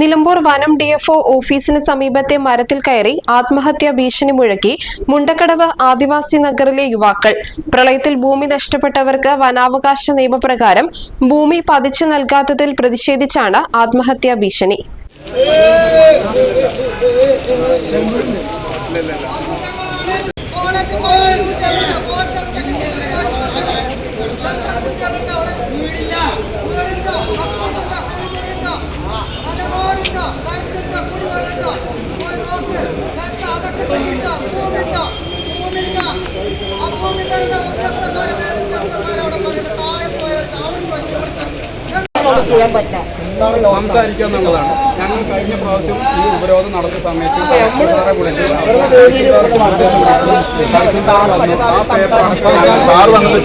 Nilambur വനം DFO ഓഫീസിന് സമീപത്തെ മരത്തിൽ കയറി ആത്മഹത്യാ ഭീഷണി മുഴക്കി മുണ്ടക്കടവ് ആദിവാസി നഗറിലെ യുവാക്കൾ. പ്രളയത്തിൽ ഭൂമി നഷ്ടപ്പെട്ടവർക്ക് വനാവകാശ നിയമപ്രകാരം ഭൂമി പതിച്ചു നൽകാത്തതിൽ പ്രതിഷേധിച്ചാണ് ആത്മഹത്യാ ഭീഷണി. സംസാരിക്കുക എന്നുള്ളതാണ്. ഞങ്ങൾ കഴിഞ്ഞ പ്രാവശ്യം ഈ ഉപരോധം നടന്ന സമയത്ത് വിളിച്ചു. വന്നത്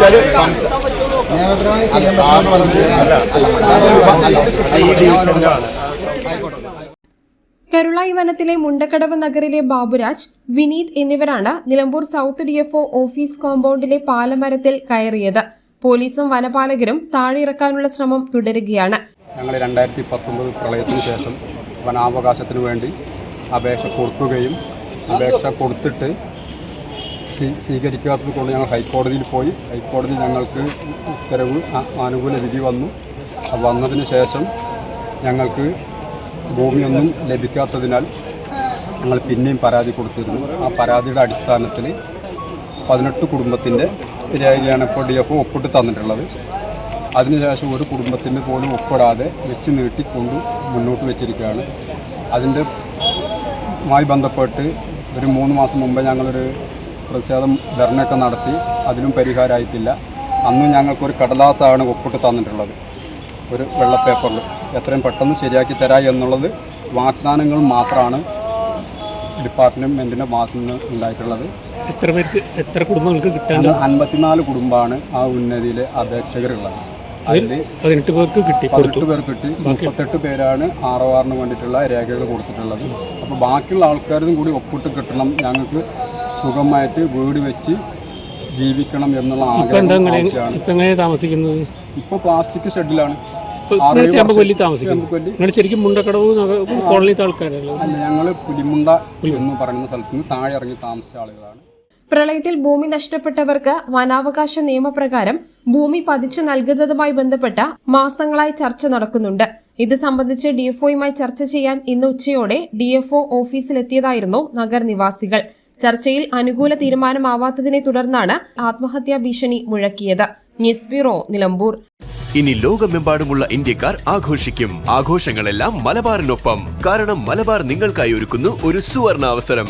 കരുളായി വനത്തിലെ മുണ്ടക്കടവ് നഗറിലെ ബാബുരാജ് വിനീത് എന്നിവരാണ് നിലമ്പൂർ സൗത്ത് ഡിഎഫ്ഒ ഓഫീസ് കോമ്പൗണ്ടിലെ പാലമരത്തിൽ കയറിയത്. പോലീസും വനപാലകരും താഴെയിറക്കാനുള്ള ശ്രമം തുടരുകയാണ്. ഞങ്ങൾ രണ്ടായിരത്തി പത്തൊമ്പത് പ്രളയത്തിന് ശേഷം വനാവകാശത്തിന് വേണ്ടി അപേക്ഷ കൊടുക്കുകയും അപേക്ഷ കൊടുത്തിട്ട് സ്വീ സ്വീകരിക്കാത്തത് കൊണ്ട് ഞങ്ങൾ ഹൈക്കോടതിയിൽ പോയി. ഹൈക്കോടതി ഞങ്ങൾക്ക് ഉത്തരവ് ആനുകൂല വിധി വന്നു. വന്നതിന് ശേഷം ഞങ്ങൾക്ക് ഭൂമിയൊന്നും ലഭിക്കാത്തതിനാൽ ഞങ്ങൾ പിന്നെയും പരാതി കൊടുത്തിരുന്നു. ആ പരാതിയുടെ അടിസ്ഥാനത്തിൽ പതിനെട്ട് കുടുംബത്തിന്റെ രേഖയാണ് ഇപ്പോൾ ഡി എഫ് ഒപ്പിട്ട് തന്നിട്ടുള്ളത്. അതിനുശേഷം ഒരു കുടുംബത്തിന് പോലും ഒപ്പിടാതെ വെച്ച് നീട്ടിക്കൊണ്ട് മുന്നോട്ട് വെച്ചിരിക്കുകയാണ്. അതിന്റെ മായി ബന്ധപ്പെട്ട് ഒരു മൂന്ന് മാസം മുമ്പ് ഞങ്ങളൊരു പ്രതിഷേധം ധർണയൊക്കെ നടത്തി. അതിലും പരിഹാരമായിട്ടില്ല. അന്നും ഞങ്ങൾക്കൊരു കടലാസാണ് ഒപ്പിട്ട് തന്നിട്ടുള്ളത്. ഒരു വെള്ള പേപ്പറിൽ എത്രയും പെട്ടെന്ന് ശരിയാക്കി തരാം എന്നുള്ളത് വാഗ്ദാനങ്ങൾ മാത്രമാണ് ഡിപ്പാർട്ട്മെന്റിന്റെ ഭാഗത്തു നിന്ന് ഉണ്ടായിട്ടുള്ളത്. എത്ര പേർക്ക് എത്ര കുടുംബങ്ങൾക്ക് കിട്ടാൻ അൻപത്തിനാല് കുടുംബമാണ് ആ ഉന്നതിയിലെ അപേക്ഷകരുള്ളത്. അതിൽ പതിനെട്ട് പേർക്ക് കിട്ടി പതിനെട്ട് പേർ കിട്ടി. മുപ്പത്തെട്ട് പേരാണ് ആർ ഒ ആറിന് വേണ്ടിയിട്ടുള്ള രേഖകൾ കൊടുത്തിട്ടുള്ളത്. അപ്പോൾ ബാക്കിയുള്ള ആൾക്കാരും കൂടി ഒപ്പിട്ട് കിട്ടണം. ഞങ്ങൾക്ക് സുഖമായിട്ട് വീട് വെച്ച് ജീവിക്കണം എന്നുള്ള ആഗ്രഹം താമസിക്കുന്നത്? ഇപ്പോൾ പ്ലാസ്റ്റിക് ഷെഡിലാണ് നിങ്ങൾ ചേമ്പക്കൊല്ലി. ശരിക്കും മുണ്ടക്കടവ് നഗ- കോളനിത്തെ ആൾക്കാരല്ലോ അല്ല ഞങ്ങൾ പുലിമുണ്ട എന്ന് പറയുന്ന സ്ഥലത്ത് നിന്ന് താഴെ ഇറങ്ങി താമസിച്ച ആളുകളാണ്. പ്രളയത്തിൽ ഭൂമി നഷ്ടപ്പെട്ടവർക്ക് വനാവകാശ നിയമപ്രകാരം ഭൂമി പതിച്ചു നൽകുന്നതുമായി ബന്ധപ്പെട്ട മാസങ്ങളായി ചർച്ച നടക്കുന്നുണ്ട്. ഇത് സംബന്ധിച്ച് ഡിഎഫ്ഒയുമായി ചർച്ച ചെയ്യാൻ ഇന്ന് ഉച്ചയോടെ ഡിഎഫ്ഒ ഓഫീസിലെത്തിയതായിരുന്നു നഗർ നിവാസികൾ ചർച്ചയിൽ അനുകൂല തീരുമാനമാവാത്തതിനെ തുടർന്നാണ് ആത്മഹത്യാ ഭീഷണി മുഴക്കിയത്. News bureau Nilambur. ഇനി ലോകമെമ്പാടുമുള്ള ഇന്ത്യക്കാർ ആഘോഷിക്കും. ആഘോഷങ്ങളെല്ലാം മലബാറിനൊപ്പം. കാരണം മലബാർ നിങ്ങൾക്കായി ഒരുക്കുന്നു ഒരു സുവർണ അവസരം